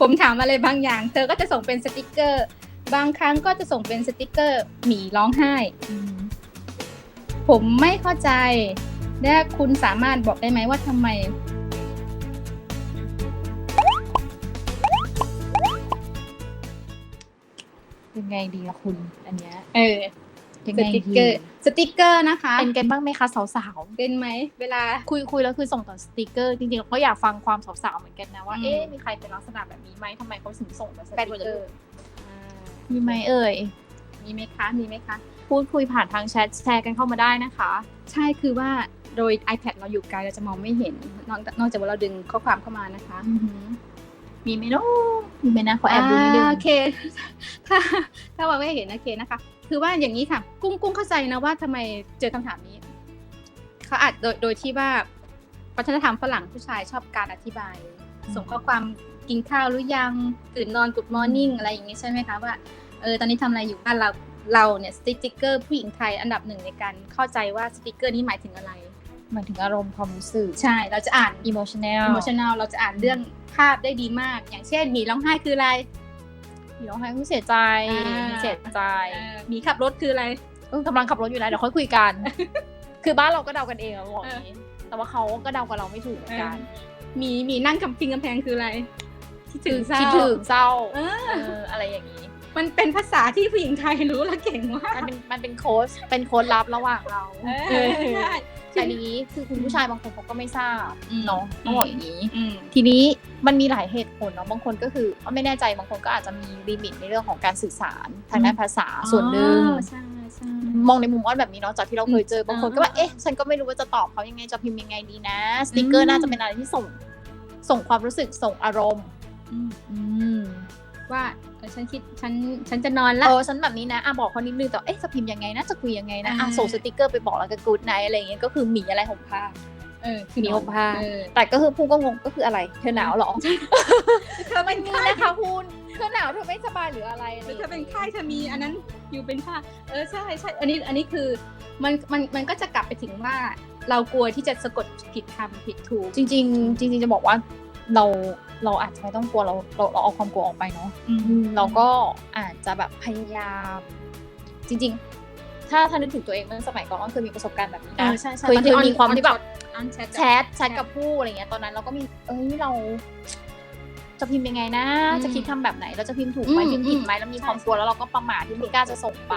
ผมถามอะไรบางอย่าง เธอก็จะส่งเป็นสติกเกอร์ บางครั้งก็จะส่งเป็นสติกเกอร์หมีร้องไห้ ผมไม่เข้าใจ และคุณสามารถบอกได้ไหมว่าทำไม ยังไงดีอะคุณอันเนี้ย เออ ยังสไงติกดีเกอร์สติกเกอร์นะคะ เป็นกันบ้างไหมคะสาวเป็นไหมเวลา ๆ คุยคุยแล้วคือส่งต่อสติกเกอร์จริงๆเราก็อยากฟังความสาวๆเหมือนกันนะว่าอืม เอ๊ะมีใครเป็นลักษณะแบบนี้ไหมทำไมเขาถึงส่งแต่สแปติดกหมดเกเลอยร์มีไหมเอ่ย มีไหมคะมีไหมคะ พูดคุยผ่านทางแชทแชร์กันเข้ามาได้นะคะ ใช่คือว่าโดย iPad เราอยู่ไกลเราจะมองไม่เห็น นอกนอกจากว่าเราดึงข้อความเข้ามานะคะมีไหมเนาะมีไหมนะขอแอบดูนิดนึงาโอเค ถ้าถ้าว่าไม่เห็นโอเคนะคะ คือว่าอย่างนี้ค่ะ กุ้งกุ้งเข้าใจนะว่าทำไมเจอคำถามนี้เขาอาจโดยโดยที่ว่าวัฒนธรรมฝรั่งผู้ชายชอบการอธิบาย ส่งข้อความกินข้าวหรือยังตื่นนอนกุดมอร์นิ่งอะไรอย่างนี้ใช่ไหมคะว่าเออตอนนี้ทำอะไรอยู่บ้านเราเราเนี่ยสติกเกอร์ผู้หญิงไทยอันดับหนึ่งในการเข้าใจว่าสติกเกอร์นี้หมายถึงอะไรหมายถึงอารมณ์ความรู้สึกใช่เราจะอ่าน emotional emotional เราจะอ่านเรื่องภาพได้ดีมาก อย่างเช่นหมีร้องไห้คืออะไร มีร้องไห้คือเสียใจอ่ามีมีเสียใจเออหมีขับรถคืออะไรเออกำลังขับรถอยู่นะเดี๋ยวค่อยคุยกัน คือบ้านเราก็เดากันเองอะบอกอย่างนี้ แต่ว่าเขาก็เดากับเราไม่ถูกเหมือนกันหมีหมีนั่งกับพิงกำแพงคืออะไรคิดถึคืงอเศร้าคิดถึงเศร้าเออเอออะไรอย่างนี้ มันเป็นภาษาที่ผู้หญิงไทยรู้และเก่งมากมันเป็นมันเป็นโค้ดเป็นโค้ดลับระหว่างเราเออใช่แต่ทีนี้คือคุณผู้ชายบางคนเขาก็ไม่ทราบอืมเนาะต้องบอกอย่างนี้อืมทีนี้มันมีหลายเหตุผลเนาะบางคนก็คือไม่แน่ใจบางคนก็อาจจะมีลิมิตในเรื่องของการสื่อสารทางด้านภาษาส่วนหนึ่งอ๋อใช่ใช่มองในมุมอ้อนแบบนี้เนาะจากที่เราเคยเจอบางคนก็ว่าอ่าเอ๊ะฉันก็ไม่รู้ว่าจะตอบเขายังไงจะพิมพ์ยังไงดีนะสติกเกอร์น่าจะเป็นอะไรที่ส่งส่งความรู้สึกส่งอารมณ์อืมอืม ว่าเออฉันคิดฉันฉันจะนอนละเออฉันแบบนี้นะอะบอกเขานิดนึงแต่เอ๊ะจะพิมพ์ยังไงนะจะคุยยังไงนะอะอ่าส่งสติกเกอร์ไปบอกแล้วก็กูดไนอะไรอย่างเงี้ยก็คือหมีอะไรห่มผ้าเออหมีห่มผ้าเออแต่ก็คือพูดก็งงก็คืออะไร เธอหนาวเหรอเธอเป็นนี่ไข้นะคะคุณเธอหนาวเธอไม่สบายหรืออะไรหรือเธอเป็นไข้เธอมีอันนั้นอยู่เป็นผ้าเออใช่ใช่อันนี้อันนี้คือมันมันมันก็จะกลับไปถึงว่าเรากลัวที่จะสะกดผิดคำผิดถูกจริง ๆ จริง ๆ จะบอกว่าเรา เราอาจจะไม่ต้องกลัวเราเราเราเอาความกลัวออกไปเนาะอืมเราก็อาจจะแบบพยายาม จริง ๆ ถ้าถ้านึกถึงตัวเองเมื่อสมัยก่อนก็เคยมีประสบการณ์แบบนี้เอนะอใช่ใช่เคยเคยมีความที่แบบออนแชทแชทแชทกับผู้อะไรเงี้ยตอนนั้นเราก็มีเอ้ยเรา จะพิมพ์ยังไงนะอืมจะคิดคำแบบไหนเราจะพิมพ์ถูกไหมอืมพิมพ์ผิดไหมอืมแล้วมีใช่ความกลัวแล้วเราก็ประมาทที่ไม่กล้าจะส่งไป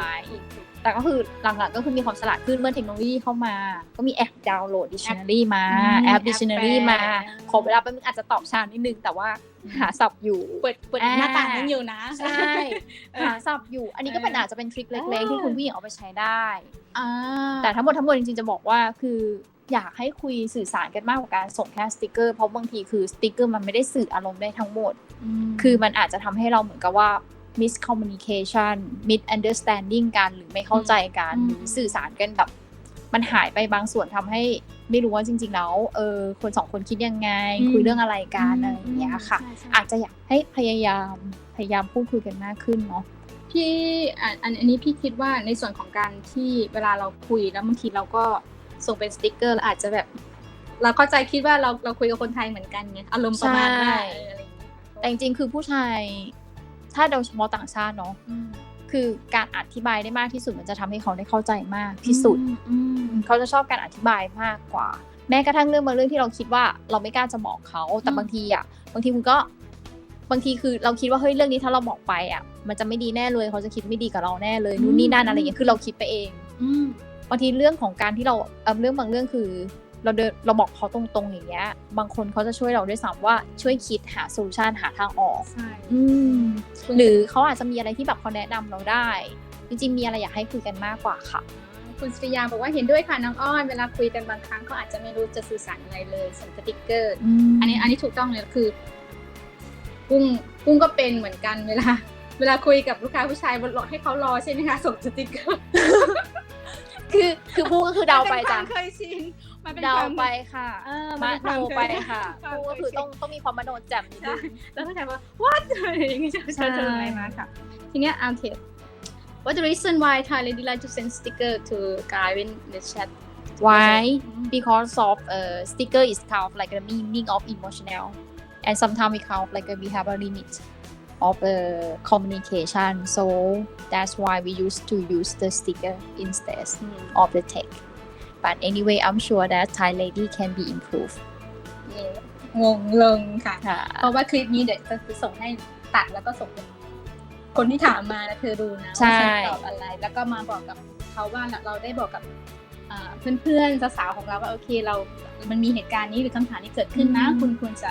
แต่ก็คือหลังๆก็คือมีความฉลาดขึ้นเมื่อเทคโนโลยีเข้ามา ก็มีแอปดาวน์โหลด dictionary มาอืมแอปแอป dictionary แปลมาขอเวลาแป๊บนึงอาจจะตอบช้านิดนึงแต่ว่าหาศัพท์อยู่เปิดเปิดอ่าหน้าต่างนั้นอยู่นะใช่หาศัพท์อยู่ อันนี้ก็เป็นเออออาจจะเป็นทริคเล็ก ๆ ที่คุณผู้หญิงเอาไปใช้ได้อ่าแต่ทั้งหมดทั้งมวลจริงๆจะบอกว่าคือ อยากให้คุยสื่อสารกันมากกว่าการส่งแค่สติกเกอร์เพราะบางทีคือสติกเกอร์มันไม่ได้สื่ออารมณ์ได้ทั้งหมด คือมันอาจจะทำให้เราเหมือนกับว่า miscommunication misunderstanding กันหรือไม่เข้าใจกันอืมหรือสื่อสารกันแบบ มันหายไปบางส่วนทำให้ไม่รู้ว่าจริง ๆ แล้วเออคนสองคนคิดยังไง คุยเรื่องอะไรกันอะไรอย่างเงี้ยค่ะใช่ใช่อาจจะอยากให้พยายามพยายามพูดคุยกันมากขึ้นเนาะพี่อันอันอันนี้พี่คิดว่าในส่วนของการที่เวลาเราคุยแล้วบางทีเราก็ ส่งเป็นสติกเกอร์เราอาจจะแบบ เราเข้าใจคิดว่าเราเราคุยกับคนไทยเหมือนกันไงอารมณ์ประมาณว่าใช่เอออะไรอย่างเงี้ยแต่จริงๆคือผู้ชายถ้าโดยเฉพาะต่างชาติเนาะอืมคือการอธิบายได้มากที่สุดมันจะทำให้เขาได้เข้าใจมากที่สุดอืมเขาจะชอบการอธิบายมากกว่า แม้กระทั่งเรื่องบางเรื่องที่เราคิดว่าเราไม่กล้าจะบอกเขาแต่อืมบางทีอะบางทีคุณก็บางทีคือเราคิดว่าเฮ้ยเรื่องนี้ถ้าเราบอกไปอะ มันจะไม่ดีแน่เลยเขาจะคิดไม่ดีกับเราแน่เลยนู่นนี่นั่นอะไรอย่างเงี้ยคือเราคิดไปเองอืม บางทีเรื่องของการที่เราเออเรื่องบางเรื่องคือ เราเดินเราบอกเขาตรงๆอย่างเงี้ย บางคนเขาจะช่วยเราด้วยซ้ำว่าช่วยคิดหาโซลูชันหาทางออกใช่อืมหรือเขาอาจจะมีอะไรที่แบบเขาแนะนำเราได้ จริงๆ มีอะไรอยากให้คุยกันมากกว่าค่ะคุณสุริยาบอกว่าเห็นด้วยค่ะน้องอ้อนเวลาคุยกันบางครั้งเขาอาจจะไม่รู้จะสื่อสารอะไรเลยส่งสติกเกอร์ อันนี้อันนี้ถูกต้องเลยคือกุ้งกุ้งก็เป็นเหมือนกันเวลา เวลาคุยกับลูกค้าผู้ชายบนรถให้เขารอใช่ไหมคะส่งสติกเกอร์ คือคือพูดก็คือเดาไปจ้ะมันเป็นความเคยชินมันเป็นเดาความไปค่ะเออมนโนเนวามไปเคยค่ะวามพูดก็คือเคยชินต้องต้องมีความมโนแจ่มนิดนึงแล้วก็ถามว่า what อะไรอย่างเงี้ยจะใช่จะอะไรมาค่ะ ทีเนี้ยโอเค What the reason why Thai lady like to send sticker to guy when the chat why because of uh, sticker is kind of like the meaning of emotional and sometimes we count like we have a limit of the communication so that's why we used to use the sticker instead อืม of the text but anyway I'm sure that Thai lady can be improved เย่งงลงค่ะค่ะ เพราะว่าคลิปนี้เดี๋ยวจะส่งให้ตัดแล้วก็ส่งเป็นคนที่ถามมานะเธอดูนะใช่ว่าฉันตอบอะไร แล้วก็มาบอกกับเขาว่าเราได้บอกกับอ่าเพื่อนๆสาวๆของเราว่าโอเคเรา มันมีเหตุการณ์นี้หรือคำถามนี้เกิดขึ้นนะ คุณควรจะ